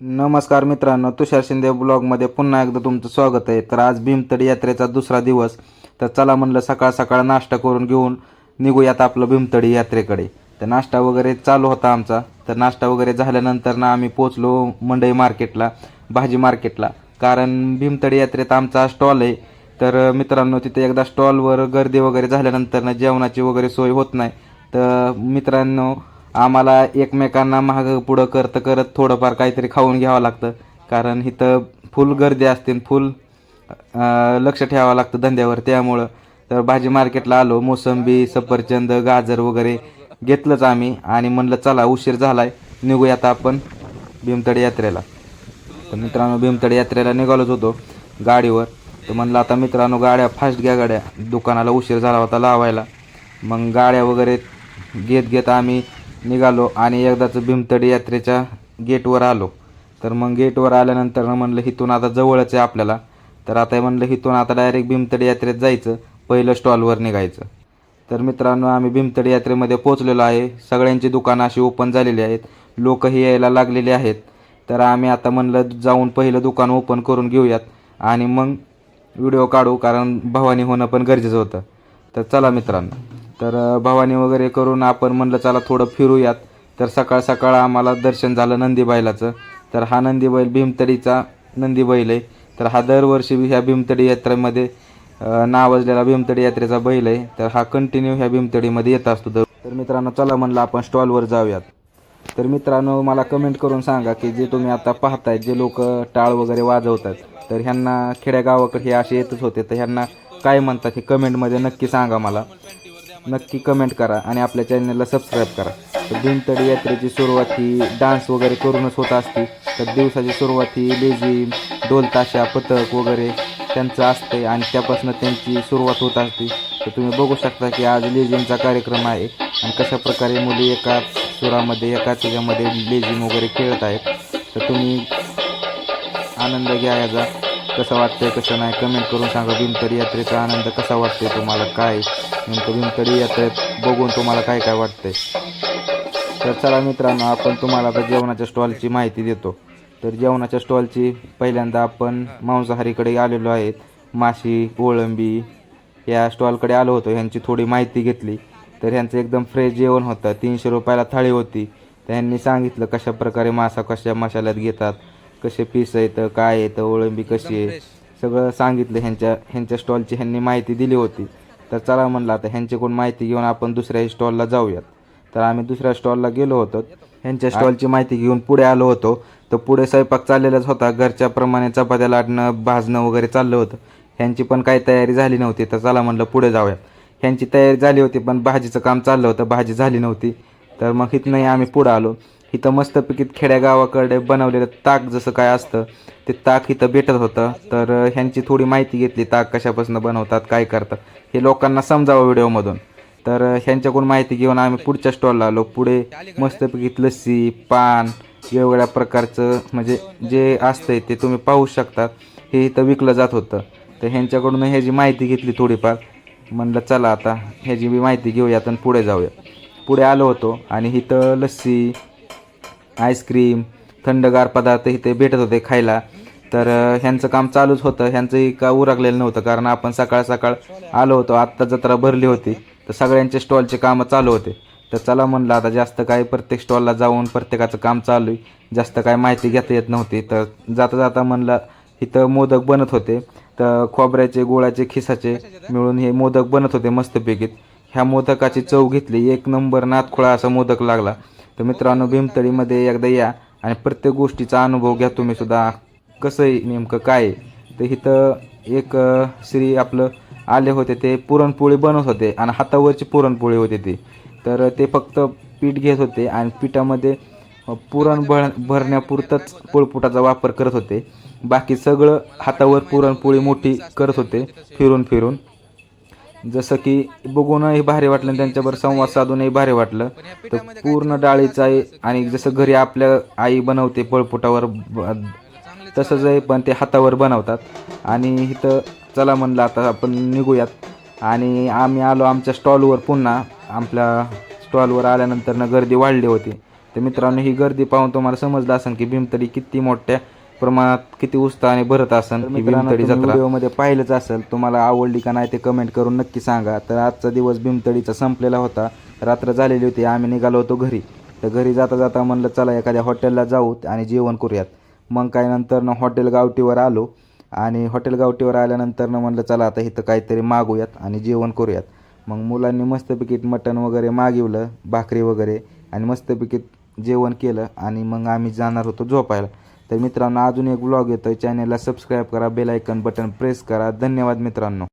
नमस्कार मित्रांनो तुषार शिंदे ब्लॉगमध्ये पुन्हा एकदा तुमचं स्वागत आहे. तर आज भीमतडी यात्रेचा दुसरा दिवस. तर चला म्हणलं सकाळ सकाळ नाश्ता करून घेऊन निघूयात आपलं भीमतडी यात्रेकडे. तर नाश्ता वगैरे चालू होता आमचा. तर नाश्ता वगैरे झाल्यानंतर ना आम्ही पोचलो मंडई मार्केटला भाजी मार्केटला. कारण भीमतडी यात्रेत आमचा स्टॉल आहे. तर मित्रांनो तिथे एकदा स्टॉलवर गर्दी वगैरे झाल्यानंतर ना जेवणाची वगैरे सोय होत नाही. तर मित्रांनो आम्हाला एकमेकांना मागं पुढं करत करत थोडंफार काहीतरी खाऊन घ्यावं लागतं. कारण इथं फुल गर्दी असते आणि फुल लक्ष ठेवावं लागतं धंद्यावर. त्यामुळं तर भाजी मार्केटला आलो मोसंबी सफरचंद गाजर वगैरे घेतलंच आम्ही आणि म्हणलं चला उशीर झाला आहे निघूया आता आपण भीमतड यात्रेला. तर मित्रांनो भीमतड यात्रेला निघालोच होतो गाडीवर. तर म्हणलं आता मित्रांनो गाड्या फास्ट घ्या गाड्या. दुकानाला उशीर झाला होता लावायला. मग गाड्या वगैरे घेत घेत आम्ही निघालो आणि एकदाचं भीमतडी यात्रेच्या गेटवर आलो. तर मग गेटवर आल्यानंतर म्हणलं इथून आता जवळच आहे आपल्याला. तर आता म्हणलं इथून आता डायरेक्ट भीमतडी यात्रेत जायचं पहिलं स्टॉलवर निघायचं. तर मित्रांनो आम्ही भीमतडी यात्रेमध्ये पोहोचलेलो आहे. सगळ्यांची दुकानं अशी ओपन झालेली आहेत. लोकही यायला लागलेले आहेत. तर आम्ही आता म्हणलं जाऊन पहिलं दुकान ओपन करून घेऊयात आणि मग व्हिडिओ काढू कारण भवानी होणं पण गरजेचं होतं. तर चला मित्रांनो. तर भवानी वगैरे करून आपण म्हणलं चला थोडं फिरूयात. तर सकाळ सकाळ आम्हाला दर्शन झालं नंदी बैलाचं तर हा नंदी बैल भीमतडीचा नंदी बैल आहे. तर हा दरवर्षी ह्या भीमतडी यात्रेमध्ये नावाजलेला भीमतडी यात्रेचा बैल आहे. तर हा कंटिन्यू ह्या भीमतडीमध्ये येत असतो दर तर मित्रांनो चला म्हणलं आपण स्टॉलवर जाऊयात. तर मित्रांनो मला कमेंट करून सांगा की जे तुम्ही आता पाहताय जे लोक टाळ वगैरे वाजवतात तर ह्यांना खेड्यागावाकडे हे असे येतच होते. तर ह्यांना काय म्हणतात हे कमेंटमध्ये नक्की सांगा मला. नक्की कमेंट करा आणि आपल्या चॅनलला सबस्क्राईब करा. तर भीमतडी यात्रेची सुरुवात ही डान्स वगैरे करूनच होत असते तर दिवसाची सुरुवात ही लेझिम ढोलताशा पथक वगैरे त्यांचं असते आणि त्यापासून त्यांची सुरुवात होत असते. तर तुम्ही बघू शकता की आज लेझिमचा कार्यक्रम आहे आणि कशा प्रकारे मुली एकाच सुरामध्ये एकाच त्याच्यामध्ये लेझिम वगैरे खेळत आहेत. तर तुम्ही आनंद घ्या याचा. कसं वाटतंय कसं नाही कमेंट करून सांगा. भीमतडी यात्रेचा आनंद कसा वाटतोय तुम्हाला? काय? नेमकं भीमतडी यात्रेत बघून तुम्हाला काय काय वाटतंय? तर चला मित्रांनो आपण तुम्हाला आता जेवणाच्या स्टॉलची माहिती देतो. तर जेवणाच्या स्टॉलची पहिल्यांदा आपण मांसाहारीकडे आलेलो आहेत. माशी कोळंबी या स्टॉलकडे आलो होतो. ह्यांची थोडी माहिती घेतली. तर ह्यांचं एकदम फ्रेश जेवण होतं. तीनशे रुपयाला थाळी होती. त्यांनी सांगितलं कशा प्रकारे मासा कशा मसाल्यात घेतात. कसे पीस येतं काय येतं ओळंबी कशी आहे सगळं सांगितलं ह्यांच्या ह्यांच्या स्टॉलची ह्यांनी माहिती दिली होती. तर चला म्हणलं आता ह्यांच्याकडून माहिती घेऊन आपण दुसऱ्या स्टॉलला जाऊयात. तर आम्ही दुसऱ्या स्टॉलला गेलो होतो. ह्यांच्या स्टॉलची माहिती घेऊन पुढे आलो होतो. तर पुढे स्वयंपाक चाललेलाच होता. घरच्या प्रमाणे चपात्या लाटणं भाजणं वगैरे चाललं होतं. ह्यांची पण काही तयारी झाली नव्हती. तर चला म्हणलं पुढे जाऊयात. ह्यांची तयारी झाली होती पण भाजीचं काम चाललं होतं. भाजी झाली नव्हती. तर मग इथनंही आम्ही पुढं आलो. इथं मस्तपैकी खेड्यागावाकडे बनवलेलं ताक जसं काय असतं ते ताक इथं भेटत होतं. तर ह्यांची थोडी माहिती घेतली ताक कशापासून बनवतात काय करतात हे लोकांना समजावं व्हिडिओमधून. तर ह्यांच्याकडून माहिती घेऊन आम्ही पुढच्या स्टॉलला आलो. पुढे मस्तपैकी लस्सी पान वेगवेगळ्या प्रकारचं म्हणजे जे असतंय ते तुम्ही पाहू शकता. हे इथं विकलं जात होतं. तर ह्यांच्याकडून ह्याची माहिती घेतली थोडीफार म्हणलं चला आता ह्याची बी माहिती घेऊयात आणि पुढे जाऊया. पुढे आलो होतो आणि इथं लस्सी आईस्क्रीम थंडगार पदार्थ इथे भेटत होते खायला. तर ह्यांचं काम चालूच होतं. ह्यांचंही का उरकलेलं नव्हतं कारण आपण सकाळ सकाळ आलो होतो. आत्ता जत्रा भरली होती. तर सगळ्यांचे स्टॉलचे कामं चालू होते. तर चला म्हणलं आता जास्त काय प्रत्येक स्टॉलला जाऊन प्रत्येकाचं काम चालू आहे. जास्त काय माहिती घेता येत नव्हती. तर जाता जाता म्हणलं इथं मोदक बनत होते. तर खोबऱ्याचे गोळाचे खिसाचे मिळून हे मोदक बनत होते मस्तपैकीत. ह्या मोदकाची चव घेतली. एक नंबर नातखोळा असा मोदक लागला. तर मित्रांनो भीमतळीमध्ये एकदा या आणि प्रत्येक गोष्टीचा अनुभव घ्या तुम्ही सुद्धा. कसं आहे नेमकं काय आहे? तर इथं एक श्री आपलं आले होते ते पुरणपोळी बनवत होते आणि हातावरची पुरणपोळी होती ती. तर ते फक्त पीठ घेत होते आणि पिठामध्ये पुरण भर भरण्यापुरतंच पोळपुटाचा वापर करत होते. बाकी सगळं हातावर पुरणपोळी मोठी करत होते फिरून फिरून. जसं की बघूनही भारी वाटलं आणि त्यांच्यावर संवाद साधूनही भारी वाटलं. तर पूर्ण डाळीचं आहे आणि जसं घरी आपल्या आई बनवते पळपुटावर तसंच आहे पण ते हातावर बनवतात. आणि इथं चला म्हणलं आता आपण निघूयात. आणि आम्ही आलो आमच्या स्टॉलवर पुन्हा. आपल्या स्टॉलवर आल्यानंतरनं गर्दी वाढली होती. तर मित्रांनो ही गर्दी पाहून तुम्हाला समजलं असेल की भीमतडी किती मोठ्या प्रमाणात किती उत्साहाने भरत असेल ही भीमतडी जत्रा. व्हिडिओमध्ये पाहिलंच असेल तुम्हाला आवडली का नाही ते कमेंट करून नक्की सांगा. तर आजचा दिवस भीमतडीचा संपलेला होता. रात्र झालेली होती आम्ही निघालो होतो घरी. तर घरी जाता जाता म्हणलं चला एखाद्या हॉटेलला जाऊ आणि जेवण करूयात. मग काय नंतर ना हॉटेल गावठीवर आलो आणि हॉटेल गावठीवर आल्यानंतर ना म्हणलं चला आता इथं काहीतरी मागूयात आणि जेवण करूयात. मग मुलांनी मस्तपैकी मटण वगैरे मागिवलं भाकरी वगैरे आणि मस्तपैकी जेवण केलं आणि मग आम्ही जाणार होतो झोपायला. तर मित्रांनो अजून एक ब्लॉग येतो चॅनेलला सबस्क्राईब करा बेल आयकन बटन प्रेस करा. धन्यवाद मित्रांनो.